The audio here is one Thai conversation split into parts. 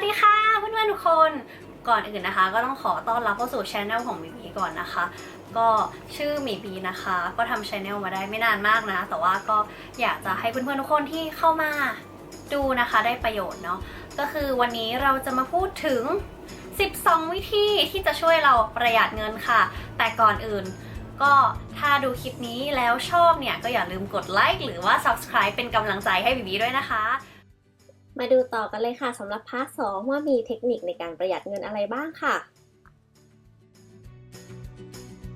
วัสดีค่ะเพื่อนๆทุกคนก่อนอื่นนะคะ ก็ต้องขอต้อนรับเข้าสู่ช anel ของหมีบีก่อนนะคะ ก็ชื่อหมีบีนะคะ ก็ทำช anel มาได้ไม่นานมากนะ แต่ว่าก็อยากจะให้เพื่อนๆทุกคนที่เข้ามาดูนะคะได้ประโยชน์เนาะก็คือวันนี้เราจะมาพูดถึง 12 วิธีที่จะช่วยเราประหยัดเงินค่ะ แต่ก่อนอื่นก็ถ้าดูคลิปนี้แล้วชอบเนี่ยก็อย่าลืมกดไลค์หรือว่า subscribe เป็นกำลังใจให้บีบีด้วยนะคะ มาดูต่อกันเลยค่ะสำหรับพาร์ทสองว่ามีเทคนิคในการประหยัดเงินอะไรบ้างค่ะ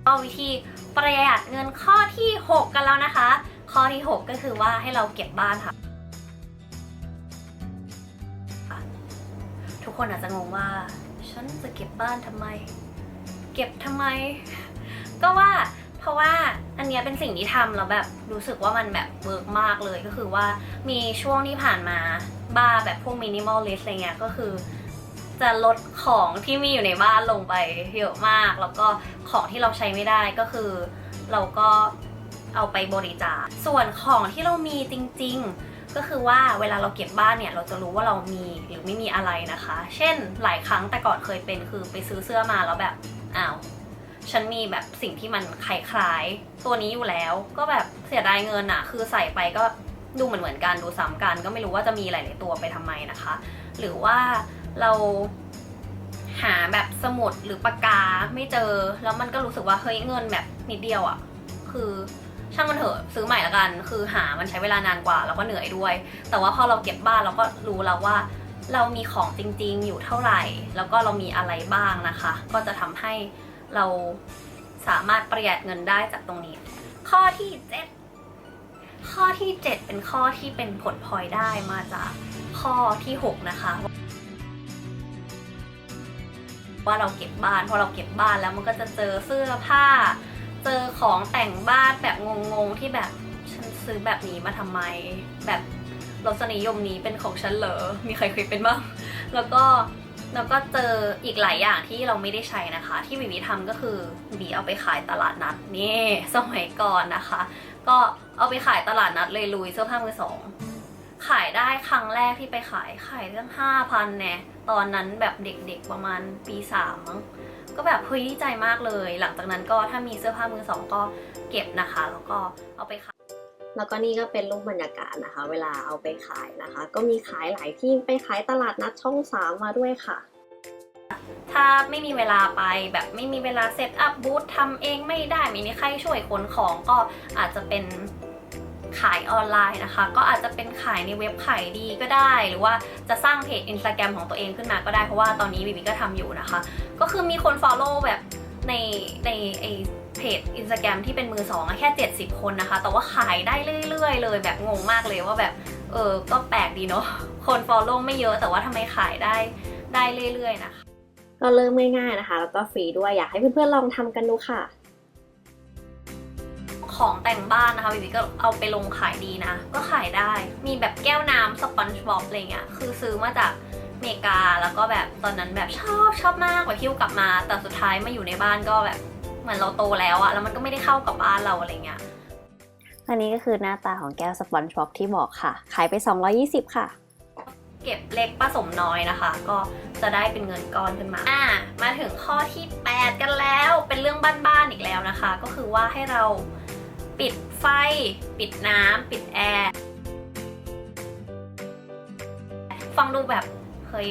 ก็วิธีประหยัดเงินข้อที่ 6 กันแล้วนะคะ ข้อที่ 6 ก็คือว่าให้เราเก็บบ้านค่ะ ทุกคนอาจจะงงว่า ฉันจะเก็บบ้านทำไม เก็บทำไม ก็ว่า เพราะว่าอันเนี้ยเป็นสิ่งที่ทำแล้วแบบรู้สึกว่ามันแบบเวิร์กมากเลยก็คือว่ามีช่วงที่ผ่านมาบ้าแบบพวกมินิมอลลิสอะไรเงี้ยก็คือ จะลดของที่มีอยู่ในบ้านลงไปเยอะมาก แล้วก็ของที่เราใช้ไม่ได้ก็คือ เราก็เอาไปบริจาคส่วนของที่เรามีจริง ๆก็คือว่าเวลาเราเก็บบ้านเนี่ยเราจะรู้ว่าเรามีหรือไม่มีอะไรนะคะ เช่นหลายครั้งแต่ก่อนเคยเป็นคือไปซื้อเสื้อมาแล้วแบบอ้าว ฉันมีแบบสิ่งที่มันคล้ายๆตัวนี้อยู่แล้ว ก็แบบเสียดายเงินอะคือใส่ไปก็ดูเหมือนเหมือนกันดูซ้ำกัน ก็ไม่รู้ว่าจะมีหลายๆตัวไปทำไมนะคะ หรือว่าเราหาแบบสมุดหรือปากกาไม่เจอ แล้วมันก็รู้สึกว่าเฮ้ยเงินแบบนิดเดียวอะคือช่างมันเถอะซื้อใหม่ละกัน คือหามันใช้เวลานานกว่า แล้วก็เหนื่อยด้วย แต่ว่าพอเราเก็บบ้านเราก็รู้แล้วว่า เรามีของจริงๆอยู่เท่าไหร่ แล้วก็เรามีอะไรบ้างนะคะ ก็จะทำให้ เราสามารถประหยัดเงินได้จากตรงนี้ ข้อที่7ข้อที่ 7 เป็นข้อที่เป็นผลพลอยได้มาจากข้อที่ 6 นะคะ ว่าเราเก็บบ้าน พอเราเก็บบ้านแล้วมันก็จะเจอเสื้อผ้า เจอของแต่งบ้านแบบงงๆที่แบบฉันซื้อแบบนี้มาทำไม แบบรสนิยมนี้เป็นของฉันเหรอมีใครเคยเป็นบ้างแล้วก็ แล้วก็เจออีกหลายอย่างที่เราไม่ได้ใช้นะคะ ที่บีบีทำก็คือบีเอาไปขายตลาดนัดนี่สมัยก่อนนะคะ ก็เอาไปขายตลาดนัดเลยลุยเสื้อผ้ามือสองขายได้ครั้งแรกที่ไปขายขายตั้งห้าพันแน่ตอนนั้นแบบเด็กๆประมาณปีสามมั้งก็แบบเฮ้ยดีใจมากเลย หลังจากนั้นก็ถ้ามีเสื้อผ้ามือสองก็เก็บนะคะ แล้วก็เอาไปขาย แล้วก็นี่ก็เป็นรูปบรรยากาศนะคะ เวลาเอาไปขายนะคะ ก็มีขายหลายที่ไปขายตลาดนัดช่องสามมาด้วยค่ะ ถ้าไม่มีเวลาไปแบบไม่มีเวลาเซตอัพบูธทำเองไม่ได้ไม่มีใครช่วยขนของก็อาจจะเป็นขายออนไลน์นะคะ ก็อาจจะเป็นขายในเว็บขายดีก็ได้ หรือว่าจะสร้างเพจ Instagram ของตัวเองขึ้นมาก็ได้เพราะว่าตอนนี้บีบีก็ทำอยู่นะคะ ก็คือมีคน follow แบบในในไอ เพจ Instagram ที่เป็นมือสองอะแค่ 70 คนนะคะ แต่ว่าขายได้เรื่อยๆ เลยแบบงงมากเลยว่าแบบ เออ ก็แปลกดีเนาะ คน follow ไม่เยอะแต่ว่าทำไมขายได้ได้เรื่อยๆนะคะ ก็เริ่มง่ายๆนะคะ แล้วก็ฟรีด้วยอยากให้เพื่อนๆลองทำกันดูค่ะ ของแต่งบ้านนะคะบีบีก็เอาไปลงขายดีนะ ก็ขายได้ มีแบบแก้วน้ำสปอนจ์บ๊อบอะไรเงี้ย คือซื้อมาจากอเมริกาแล้วก็แบบตอนนั้นแบบชอบชอบมากแบบคิ้วกลับมา แต่สุดท้ายมาอยู่ในบ้านก็แบบ เหมือนเราโตแล้วอะแล้วมันก็ไม่ได้เข้ากับบ้านเราอะไรเงี้ยอันนี้ก็คือหน้าตาของแก้วสปอนจ์บ็อกที่บอกค่ะ ขายไป 220 ค่ะ เก็บเล็กผสมน้อยนะคะ ก็จะได้เป็นเงินก้อนขึ้นมา อ่า มาถึงข้อที่ 8 กันแล้ว เป็นเรื่องบ้านๆอีกแล้วนะคะ ก็คือว่าให้เราปิดไฟ ปิดน้ำ ปิดแอร์ ฟังดูแบบเฮ้ย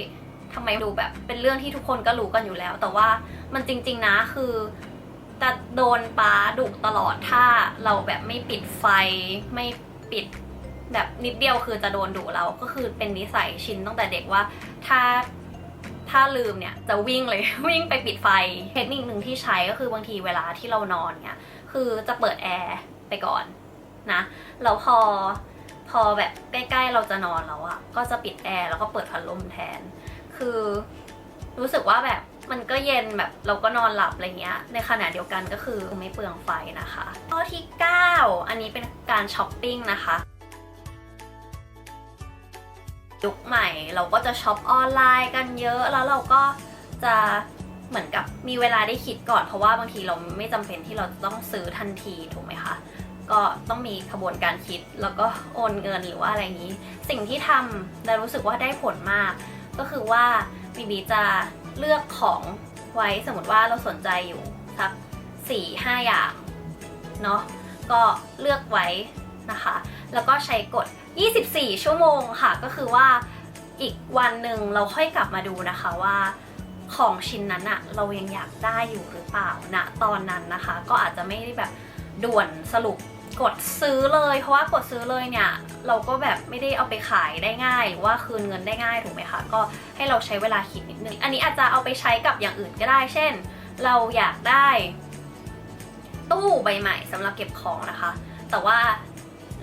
ทำไมดูแบบเป็นเรื่องที่ทุกคนก็รู้กันอยู่แล้ว แต่ว่ามันจริง ๆ นะคือ จะโดนป้าดุตลอดถ้าเราแบบไม่ปิดไฟไม่ปิดแบบนิดเดียวคือจะโดนดุเราก็คือเป็นนิสัยชินตั้งแต่เด็กว่าถ้าถ้าลืมเนี่ยจะวิ่งเลย วิ่งไปปิดไฟ เทคนิคหนึ่งที่ใช้ก็คือบางทีเวลาที่เรานอนเนี่ยคือจะเปิดแอร์ไปก่อนนะแล้วพอพอแบบใกล้ๆเราจะนอนแล้วอะก็จะปิดแอร์แล้วก็เปิดพัดลมแทน คือรู้สึกว่าแบบ มันก็เย็นแบบเราก็นอนหลับอะไรเงี้ย ในขณะเดียวกันก็คือไม่เปลืองไฟนะคะ ข้อที่ 9 อันนี้เป็นการช้อปปิ้งนะคะยุคใหม่เราก็จะช็อปออนไลน์กันเยอะ แล้วเราก็จะเหมือนกับมีเวลาได้คิดก่อนเพราะว่าบางทีเราไม่จำเป็นที่เราต้องซื้อทันทีถูกไหมคะ ก็ต้องมีขบวนการคิดแล้วก็โอนเงินหรือว่าอะไรอย่างนี้ สิ่งที่ทำและรู้สึกว่าได้ผลมาก ก็คือว่า บีบีจะเลือกของไว้สมมติว่าเราสนใจอยู่สักสี่ห้าอย่างเนาะก็เลือกไว้นะคะ แล้วก็ใช้กด 24 ชั่วโมงค่ะ ก็คือว่าอีกวันหนึ่งเราค่อยกลับมาดูนะคะว่าของชิ้นนั้นอะเรายังอยากได้อยู่หรือเปล่าณตอนนั้นนะคะ ก็อาจจะไม่ได้แบบด่วนสรุป กดซื้อเลย เพราะว่ากดซื้อเลยเนี่ย เราก็แบบไม่ได้เอาไปขายได้ง่าย หรือว่าคืนเงินได้ง่ายถูกไหมคะ ก็ให้เราใช้เวลาคิดนิดนึง อันนี้อาจจะเอาไปใช้กับอย่างอื่นก็ได้ เช่น เราอยากได้ ตู้ใบใหม่สำหรับเก็บของนะคะ แต่ว่า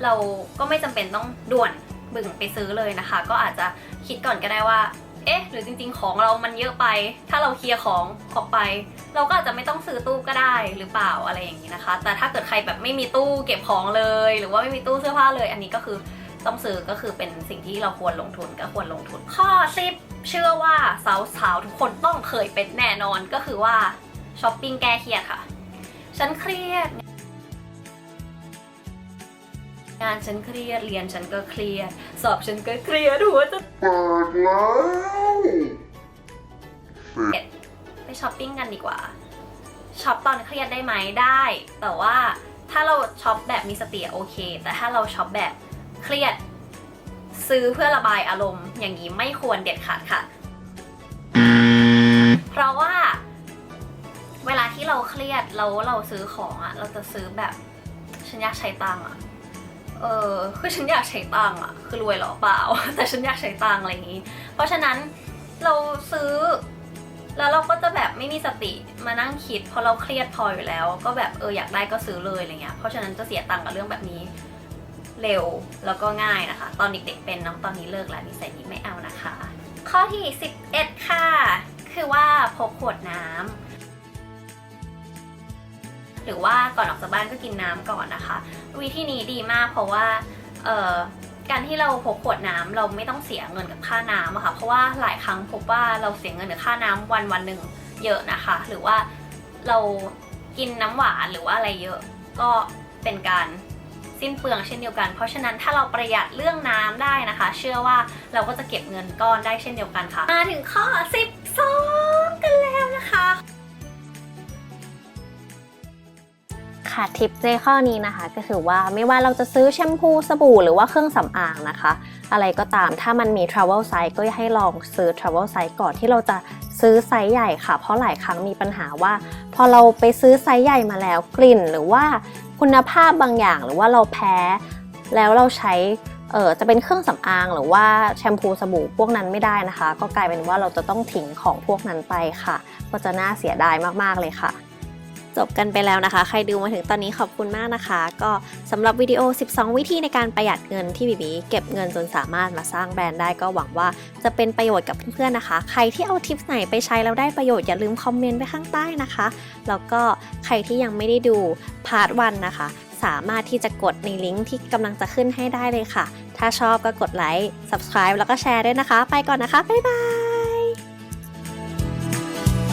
เราก็ไม่จำเป็นต้องด่วนบึ่งไปซื้อเลยนะคะ ก็อาจจะคิดก่อนก็ได้ว่า เอ๊ะ หรือจริง ๆ ของเรามันเยอะไป ถ้าเราเคลียร์ของออกไป เราก็อาจจะไม่ต้องซื้อตู้ก็ได้หรือเปล่าอะไรอย่างนี้นะคะ แต่ถ้าเกิดใครแบบไม่มีตู้เก็บของเลย หรือว่าไม่มีตู้เสื้อผ้าเลย อันนี้ก็คือต้องซื้อก็คือเป็นสิ่งที่เราควรลงทุนก็ควรลงทุน ข้อ10เชื่อว่าสาวๆทุกคนต้องเคยเป็นแน่นอนก็คือว่าช้อปปิ้งแก้เครียดค่ะ ฉันเครียด งานฉันเครียดเรียนฉันก็เครียด สอบฉันก็เครียดหัวจะเปิดแล้วไปช้อปปิ้งกันดีกว่าช็อปตอนเครียดได้ไหมได้ แต่ว่าถ้าเราช็อปแบบมีสติอะโอเค แต่ถ้าเราช็อปแบบเครียด ซื้อเพื่อระบายอารมณ์ อย่างนี้ไม่ควรเด็ดขาดค่ะ เพราะว่า เวลาที่เราเครียดเราเราซื้อของอะเราจะซื้อแบบฉันอยากใช้ตังค์อะ เออคือฉันอยากใช้ตังค์อะคือรวยหรอเปล่า แต่ฉันอยากใช้ตังค์อะไรอย่างนี้ เพราะฉะนั้นเราซื้อ แล้วเราก็จะแบบไม่มีสติมานั่งคิดพราะเราเครียดพออยู่แล้ว ก็แบบเอออยากได้ก็ซื้อเลยอะไรเงี้ยเพราะฉะนั้นจะเสียตังค์กับเรื่องแบบนี้เร็วแล้วก็ง่ายนะคะ ตอนเด็กๆเป็นน้องตอนนี้เลิกแล้วนิสัยนี้ไม่เอานะคะ ข้อที่ 11 ค่ะ คือว่าพกขวดน้ำ หรือว่าก่อนออกจากบ้านก็กินน้ำก่อนนะคะ วิธีนี้ดีมากเพราะว่าการที่เราพกขวดน้ำเราไม่ต้องเสียเงินกับค่าน้ำอะค่ะเพราะว่าหลายครั้งพบว่าเราเสียเงินกับค่าน้ำวันวันหนึ่งเยอะนะคะ หรือว่าเรากินน้ำหวานหรือว่าอะไรเยอะก็เป็นการสิ้นเปลืองเช่นเดียวกัน เพราะฉะนั้นถ้าเราประหยัดเรื่องน้ำได้นะคะ เชื่อว่าเราก็จะเก็บเงินก้อนได้เช่นเดียวกันค่ะ มาถึงข้อ 12 กันแล้วนะคะ ค่ะทิปในข้อนี้นะคะ ก็คือว่าไม่ว่าเราจะซื้อแชมพูสบู่หรือว่าเครื่องสำอางนะคะ อะไรก็ตามถ้ามันมี travel size ก็ให้ลองซื้อ travel size ก่อนที่เราจะซื้อไซส์ใหญ่ค่ะ เพราะหลายครั้งมีปัญหาว่า พอเราไปซื้อไซส์ใหญ่มาแล้วกลิ่น หรือว่าคุณภาพบางอย่างหรือว่าเราแพ้ แล้วเราใช้เออจะเป็นเครื่องสำอางหรือว่าแชมพูสบู่พวกนั้นไม่ได้นะคะ ก็กลายเป็นว่าเราจะต้องทิ้งของพวกนั้นไปค่ะ ก็จะน่าเสียดายมากๆเลยค่ะ จบกันไปแล้วนะคะ ใครดูมาถึงตอนนี้ขอบคุณมากนะคะ ก็สำหรับวิดีโอ 12 วิธีในการประหยัดเงินที่บีบีเก็บเงินจนสามารถมาสร้างแบรนด์ได้ก็หวังว่าจะเป็นประโยชน์กับเพื่อนๆนะคะ ใครที่เอาทิปไหนไปใช้แล้วได้ประโยชน์อย่าลืมคอมเมนต์ไว้ข้างใต้นะคะ แล้วก็ใครที่ยังไม่ได้ดูพาร์ทวันนะคะ สามารถที่จะกดในลิงก์ที่กำลังจะขึ้นให้ได้เลยค่ะ ถ้าชอบก็กดไลค์ subscribe แล้วก็แชร์ด้วยนะคะ ไปก่อนนะคะบ๊ายบาย